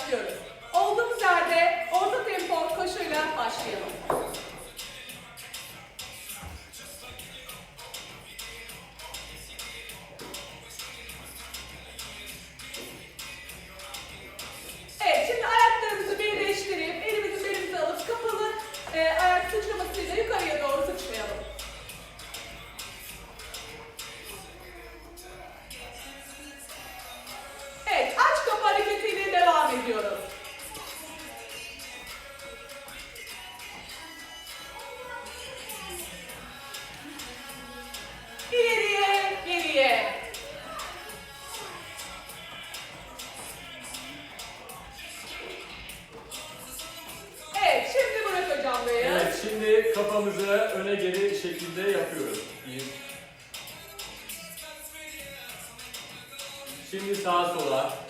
başlıyoruz. Olduğumuz yerde orta tempo koşuyla başlayalım. Devam ediyoruz. İleriye, geriye. Evet, şimdi bırak hocam Bey'i. Evet, şimdi kafamızı öne geri şekilde yapıyoruz. Bir. Şimdi sağa sola.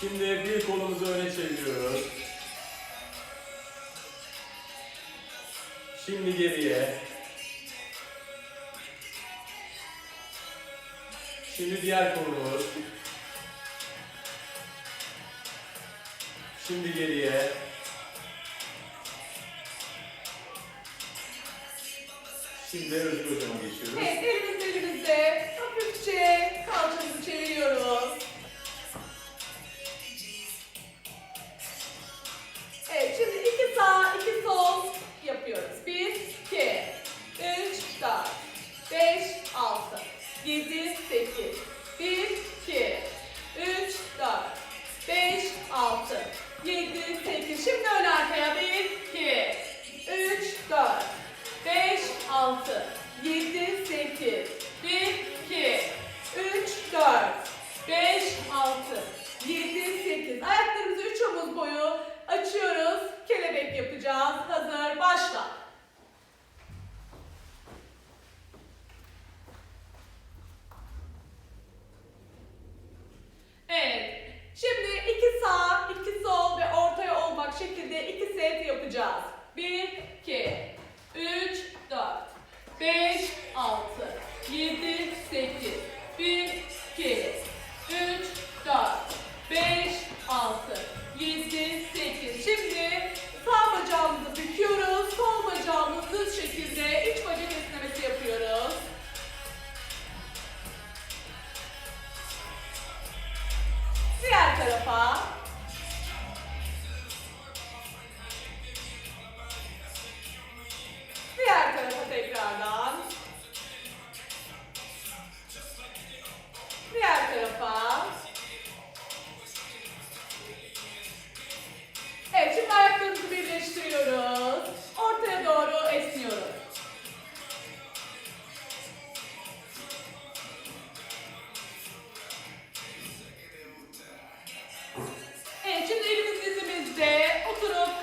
Şimdi bir kolumuzu öne çeviriyoruz. Şimdi geriye. Şimdi diğer kolumuz. Şimdi geriye. Şimdi Özgür Hocam'a geçiyoruz. Evet, elimiz elimizde. Hafifçe kalçamızı çeviriyoruz. 6, 7, 8, 1, 2, 3, 4, 5, 6, 7, 8. Şimdi ön arkaya. 1, 2, 3, 4, 5, 6, 7, 8, 1, 2, 3, 4, 5, 6, 7, 8. Ayak Oh.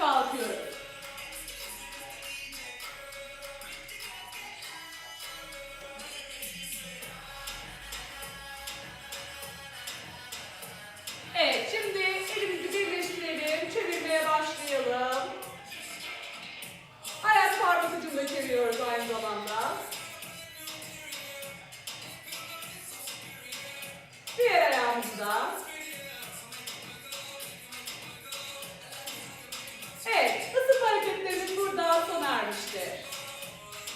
Oturup